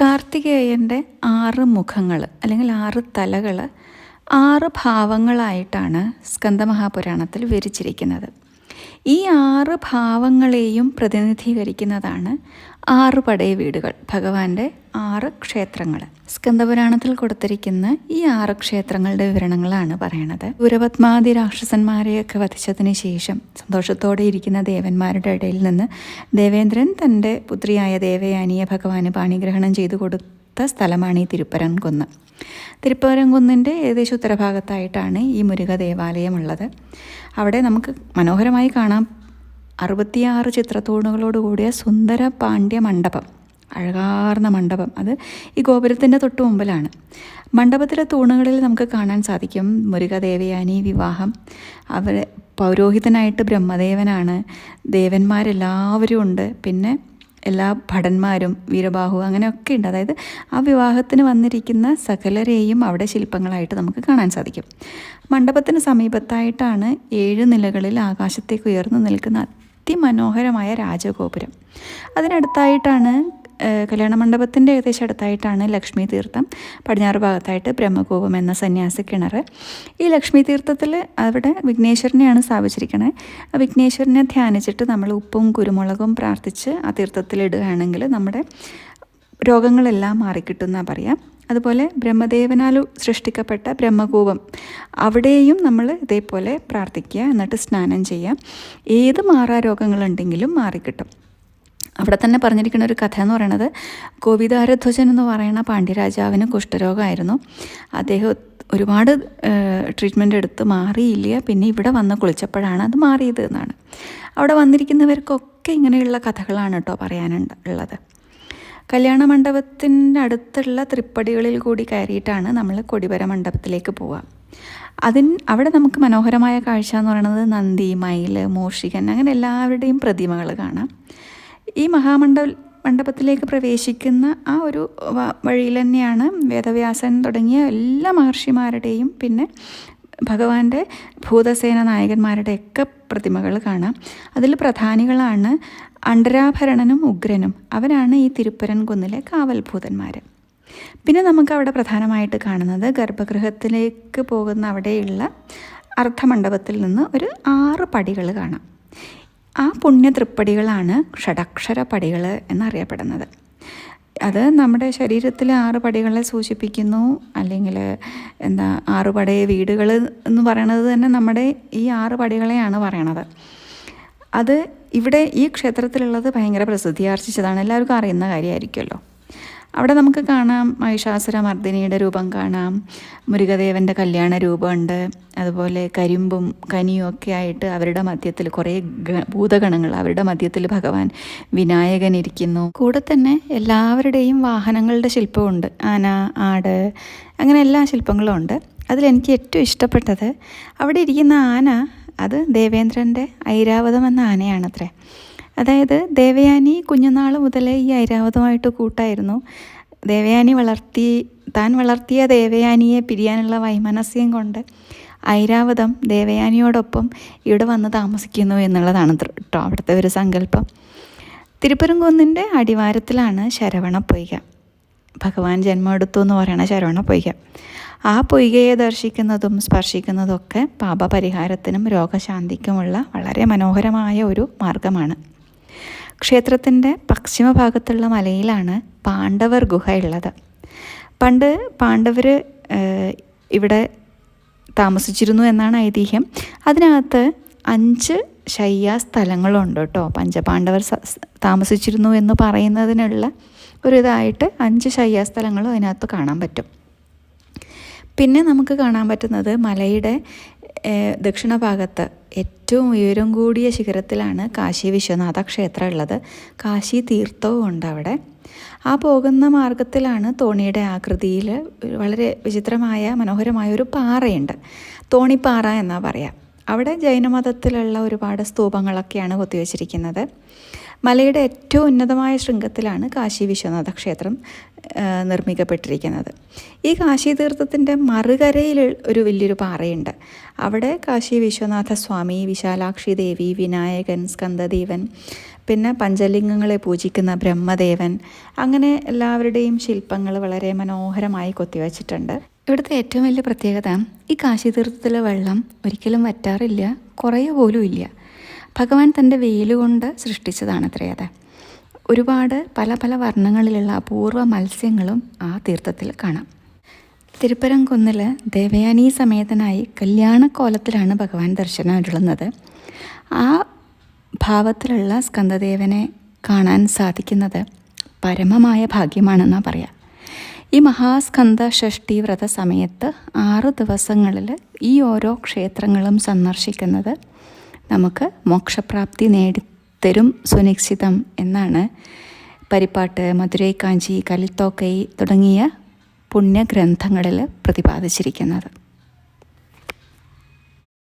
കാർത്തികേയന്റെ ആറ് മുഖങ്ങൾ അല്ലെങ്കിൽ ആറ് തലകൾ ആറ് ഭാവങ്ങളായിട്ടാണ് സ്കന്ദമഹാപുരാണത്തിൽ വിവരിച്ചിരിക്കുന്നത്. ഈ ആറ് ഭാവങ്ങളെയും പ്രതിനിധീകരിക്കുന്നതാണ് ആറ് പടയ വീടുകൾ ഭഗവാന്റെ ആറ് ക്ഷേത്രങ്ങൾ സ്കന്ദപുരാണത്തിൽ കൊടുത്തിരിക്കുന്ന ഈ ആറ് ക്ഷേത്രങ്ങളുടെ വിവരണങ്ങളാണ് പറയണത്. ഗുരപത്മാതി രാക്ഷസന്മാരെയൊക്കെ വധിച്ചതിന് ശേഷം സന്തോഷത്തോടെ ഇരിക്കുന്ന ദേവന്മാരുടെ ഇടയിൽ നിന്ന് ദേവേന്ദ്രൻ തന്റെ പുത്രിയായ ദേവയാനിയെ ഭഗവാന് പാണിഗ്രഹണം ചെയ്തു കൊടുത്ത സ്ഥലമാണ് ഈ തിരുപ്പരൻകുന്ന് തിരുപ്പരൻകുന്നിന്റെ ഏകദേശം ഉത്തരഭാഗത്തായിട്ടാണ് ഈ മുരുക ദേവാലയമുള്ളത്. അവിടെ നമുക്ക് മനോഹരമായി കാണാം അറുപത്തിയാറ് ചിത്രത്തൂണുകളോട് കൂടിയ സുന്ദര പാണ്ഡ്യ മണ്ഡപം അഴകാർന്ന മണ്ഡപം. അത് ഈ ഗോപുരത്തിന്റെ തൊട്ട് മുമ്പിലാണ്. മണ്ഡപത്തിലെ തൂണുകളിൽ നമുക്ക് കാണാൻ സാധിക്കും മുരുകദേവയാനി വിവാഹം. അവർ പൗരോഹിതനായിട്ട് ബ്രഹ്മദേവനാണ്. ദേവന്മാരെല്ലാവരും ഉണ്ട്. പിന്നെ എല്ലാ ഭടന്മാരും വീരബാഹു അങ്ങനെയൊക്കെ ഉണ്ട്. അതായത് ആ വിവാഹത്തിന് വന്നിരിക്കുന്ന സകലരെയും അവിടെ ശില്പങ്ങളായിട്ട് നമുക്ക് കാണാൻ സാധിക്കും. മണ്ഡപത്തിന് സമീപത്തായിട്ടാണ് ഏഴ് നിലകളിൽ ആകാശത്തേക്ക് ഉയർന്നു നിൽക്കുന്ന അതിമനോഹരമായ രാജഗോപുരം. അതിനടുത്തായിട്ടാണ് കല്യാണ മണ്ഡപത്തിന്റെ ഏകദേശം അടുത്തായിട്ടാണ് ലക്ഷ്മി തീർത്ഥം. പടിഞ്ഞാറ് ഭാഗത്തായിട്ട് ബ്രഹ്മകൂപം എന്ന സന്യാസി കിണർ. ഈ ലക്ഷ്മി തീർത്ഥത്തിൽ അവിടെ വിഘ്നേശ്വരനെയാണ് സ്ഥാപിച്ചിരിക്കുന്നത് ആ വിഘ്നേശ്വരനെ ധ്യാനിച്ചിട്ട് നമ്മൾ ഉപ്പും കുരുമുളകും പ്രാർത്ഥിച്ച് ആ തീർത്ഥത്തിലിടുകയാണെങ്കിൽ നമ്മുടെ രോഗങ്ങളെല്ലാം മാറിക്കിട്ടുമെന്നാണ് പറയാം. അതുപോലെ ബ്രഹ്മദേവനാൽ സൃഷ്ടിക്കപ്പെട്ട ബ്രഹ്മകൂപം അവിടെയും നമ്മൾ ഇതേപോലെ പ്രാർത്ഥിക്കുക എന്നിട്ട് സ്നാനം ചെയ്യുക. ഏത് മാറാ രോഗങ്ങളുണ്ടെങ്കിലും മാറിക്കിട്ടും. അവിടെ തന്നെ പറഞ്ഞിരിക്കുന്ന ഒരു കഥ എന്ന് പറയുന്നത് ഗോവിതാരധ്വജൻ എന്ന് പറയുന്ന പാണ്ഡ്യരാജാവിന് കുഷ്ഠരോഗമായിരുന്നു. അദ്ദേഹം ഒരുപാട് ട്രീറ്റ്മെന്റ് എടുത്ത് മാറിയില്ല. പിന്നെ ഇവിടെ വന്ന് കുളിച്ചപ്പോഴാണ് അത് മാറിയത് എന്നാണ്. അവിടെ വന്നിരിക്കുന്നവർക്കൊക്കെ ഇങ്ങനെയുള്ള കഥകളാണ് കേട്ടോ പറയാനുണ്ട് ഉള്ളത്. കല്യാണ മണ്ഡപത്തിന്റെ അടുത്തുള്ള തൃപ്പടികളിൽ കൂടി കയറിയിട്ടാണ് നമ്മൾ കൊടിവര മണ്ഡപത്തിലേക്ക് പോവുക. അതിന് അവിടെ നമുക്ക് മനോഹരമായ കാഴ്ച എന്ന് പറയുന്നത് നന്ദി മയിൽ മൂഷികൻ അങ്ങനെ എല്ലാവരുടെയും പ്രതിമകൾ കാണാം. ഈ മഹാമണ്ഡ മണ്ഡപത്തിലേക്ക് പ്രവേശിക്കുന്ന ആ ഒരു വഴിയിൽ തന്നെയാണ് വേദവ്യാസൻ തുടങ്ങിയ എല്ലാ മഹർഷിമാരുടെയും പിന്നെ ഭഗവാന്റെ ഭൂതസേന നായകന്മാരുടെയൊക്കെ പ്രതിമകൾ കാണാം. അതിൽ പ്രധാനികളാണ് അണ്ടരാഭരണനും ഉഗ്രനും. അവരാണ് ഈ തിരുപ്പരൻകുന്നിലെ കാവൽഭൂതന്മാർ പിന്നെ നമുക്ക് അവിടെ പ്രധാനമായിട്ട് കാണുന്നത് ഗർഭഗൃഹത്തിലേക്ക് പോകുന്ന അവിടെയുള്ള അർദ്ധമണ്ഡപത്തിൽ നിന്ന് ഒരു ആറ് പടികൾ കാണാം. ആ പുണ്യ തൃപ്പടികളാണ് ഷഡക്ഷര പടികൾ എന്നറിയപ്പെടുന്നത്. അത് നമ്മുടെ ശരീരത്തിലെ ആറ് പടികളെ സൂചിപ്പിക്കുന്നു. അല്ലെങ്കിൽ എന്താ ആറ് പടയ വീടുകൾ എന്ന് പറയണത് തന്നെ നമ്മുടെ ഈ ആറ് പടികളെയാണ് പറയണത്. അത് ഇവിടെ ഈ ക്ഷേത്രത്തിലുള്ളത് ഭയങ്കര പ്രസിദ്ധിയാർജിച്ചതാണ് എല്ലാവർക്കും അറിയുന്ന കാര്യമായിരിക്കുമല്ലോ അവിടെ നമുക്ക് കാണാം മഹിഷാസുര മർദ്ദിനിയുടെ രൂപം കാണാം മുരുകദേവന്റെ കല്യാണ രൂപമുണ്ട് അതുപോലെ കരിമ്പും കനിയും ഒക്കെ ആയിട്ട് അവരുടെ മധ്യത്തിൽ കുറേ ഭൂതഗണങ്ങൾ അവരുടെ മധ്യത്തിൽ ഭഗവാൻ വിനായകൻ ഇരിക്കുന്നു. കൂടെ തന്നെ എല്ലാവരുടെയും വാഹനങ്ങളുടെ ശില്പമുണ്ട് ആന ആട് അങ്ങനെ എല്ലാ ശില്പങ്ങളും ഉണ്ട്. അതിലെനിക്ക് ഏറ്റവും ഇഷ്ടപ്പെട്ടത് അവിടെ ഇരിക്കുന്ന ആന അത് ദേവേന്ദ്രന്റെ ഐരാവതം എന്ന ആനയാണത്രേ. അതായത് ദേവയാനി കുഞ്ഞുനാൾ മുതലേ ഈ ഐരാവതമായിട്ട് കൂട്ടായിരുന്നു. ദേവയാനി വളർത്തി താൻ വളർത്തിയ ദേവയാനിയെ പിരിയാനുള്ള വൈമനസ്യം കൊണ്ട് ഐരാവതം ദേവയാനിയോടൊപ്പം ഇവിടെ വന്ന് താമസിക്കുന്നു എന്നുള്ളതാണ് കേട്ടോ അവിടുത്തെ ഒരു സങ്കല്പം. തിരുപ്പരംകുന്നിന്റെ അടിവാരത്തിലാണ് ശരവണ പൊയ്ക. ഭഗവാൻ ജന്മമെടുത്തു എന്ന് പറയണ ശരവണ പൊയ്ക. ആ പൊയ്കയെ ദർശിക്കുന്നതും സ്പർശിക്കുന്നതൊക്കെ പാപപരിഹാരത്തിനും രോഗശാന്തിക്കുമുള്ള വളരെ മനോഹരമായ ഒരു മാർഗമാണ്. ക്ഷേത്രത്തിന്റെ പശ്ചിമഭാഗത്തുള്ള മലയിലാണ് പാണ്ഡവർ ഗുഹ ഉള്ളത്. പണ്ട് പാണ്ഡവർ ഇവിടെ താമസിച്ചിരുന്നു എന്നാണ് ഐതിഹ്യം. അതിനകത്ത് അഞ്ച് ശയ്യാ സ്ഥലങ്ങളുണ്ട് കേട്ടോ. പഞ്ചപാണ്ഡവർ താമസിച്ചിരുന്നു എന്ന് പറയുന്നതിനുള്ള ഒരു ഇതായിട്ട് അഞ്ച് ശയ്യാ സ്ഥലങ്ങളും അതിനകത്ത് കാണാൻ പറ്റും. പിന്നെ നമുക്ക് കാണാൻ പറ്റുന്നത് മലയുടെ ദക്ഷിണ ഭാഗത്ത് ഏറ്റവും ഉയരം കൂടിയ ശിഖരത്തിലാണ് കാശി വിശ്വനാഥ ക്ഷേത്രം ഉള്ളത്. കാശി തീർത്ഥവും ഉണ്ട് അവിടെ. ആ പോകുന്ന മാർഗത്തിലാണ് തോണിയുടെ ആകൃതിയിൽ വളരെ വിചിത്രമായ മനോഹരമായ ഒരു പാറയുണ്ട്. തോണിപ്പാറ എന്നാ പറയാം. അവിടെ ജൈനമതത്തിലുള്ള ഒരുപാട് സ്തൂപങ്ങളൊക്കെയാണ് കൊത്തിവെച്ചിരിക്കുന്നത്. മലയുടെ ഏറ്റവും ഉന്നതമായ ശൃംഗത്തിലാണ് കാശി വിശ്വനാഥ ക്ഷേത്രം നിർമ്മിക്കപ്പെട്ടിരിക്കുന്നത്. ഈ കാശി തീർത്ഥത്തിന്റെ മറുകരയിൽ ഒരു വലിയൊരു പാറയുണ്ട്. അവിടെ കാശി വിശ്വനാഥ സ്വാമി വിശാലാക്ഷി ദേവി വിനായകൻ സ്കന്ദദേവൻ പിന്നെ പഞ്ചലിംഗങ്ങളെ പൂജിക്കുന്ന ബ്രഹ്മദേവൻ അങ്ങനെ എല്ലാവരുടെയും ശില്പങ്ങൾ വളരെ മനോഹരമായി കൊത്തിവച്ചിട്ടുണ്ട്. ഇവിടുത്തെ ഏറ്റവും വലിയ പ്രത്യേകത ഈ കാശി തീർത്ഥത്തിലെ വെള്ളം ഒരിക്കലും വറ്റാറില്ല കുറയുക പോലും ഇല്ല. ഭഗവാൻ തന്റെ വെയിലുകൊണ്ട് സൃഷ്ടിച്ചതാണത്രേ അത്. ഒരുപാട് പല പല വർണങ്ങളിലുള്ള അപൂർവ മത്സ്യങ്ങളും ആ തീർത്ഥത്തിൽ കാണാം. തിരുപ്പരംകുന്നിൽ ദേവയാനി സമേതനായി കല്യാണക്കോലത്തിലാണ് ഭഗവാൻ ദർശനം അരുളുന്നത്. ആ ഭാവത്തിലുള്ള സ്കന്ദദേവനെ കാണാൻ സാധിക്കുന്നത് പരമമായ ഭാഗ്യമാണെന്നാണ് പറയാം. ഈ മഹാസ്കന്ദ ഷഷ്ടി വ്രത സമയത്ത് ആറ് ദിവസങ്ങളിൽ ഈ ഓരോ ക്ഷേത്രങ്ങളും സന്ദർശിക്കുന്നത് നമുക്ക് മോക്ഷപ്രാപ്തി നേടിത്തരും സുനിശ്ചിതം എന്നാണ് പരിപ്പാട്ട് മധുരൈ കാഞ്ചി തുടങ്ങിയ പുണ്യഗ്രന്ഥങ്ങളിൽ പ്രതിപാദിച്ചിരിക്കുന്നത്.